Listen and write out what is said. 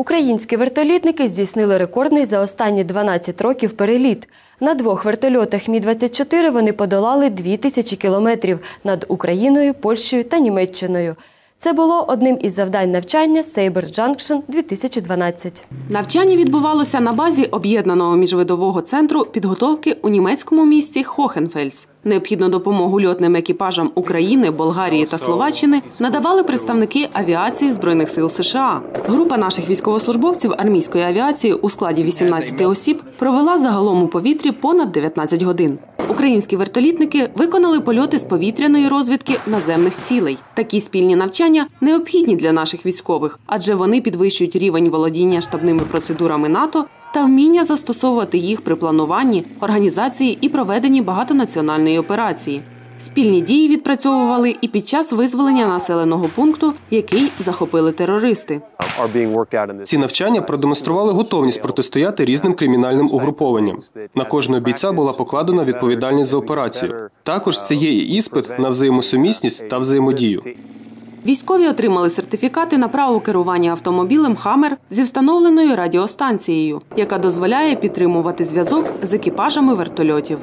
Українські вертолітники здійснили рекордний за останні 12 років переліт. На двох вертольотах Мі-24 вони подолали 2000 кілометрів над Україною, Польщею та Німеччиною. Це було одним із завдань навчання Saber Junction 2012. Навчання відбувалося на базі об'єднаного міжвидового центру підготовки у німецькому місті Хохенфельс. Необхідну допомогу льотним екіпажам України, Болгарії та Словаччини надавали представники авіації збройних сил США. Група наших військовослужбовців армійської авіації у складі 18 осіб провела загалом у повітрі понад 19 годин. Українські вертолітники виконали польоти з повітряної розвідки наземних цілей. Такі спільні навчання необхідні для наших військових, адже вони підвищують рівень володіння штабними процедурами НАТО та вміння застосовувати їх при плануванні, організації і проведенні багатонаціональної операції. Спільні дії відпрацьовували і під час визволення населеного пункту, який захопили терористи. Ці навчання продемонстрували готовність протистояти різним кримінальним угрупованням. На кожного бійця була покладена відповідальність за операцію. Також це є і іспит на взаємосумісність та взаємодію. Військові отримали сертифікати на право керування автомобілем Хаммер зі встановленою радіостанцією, яка дозволяє підтримувати зв'язок з екіпажами вертольотів.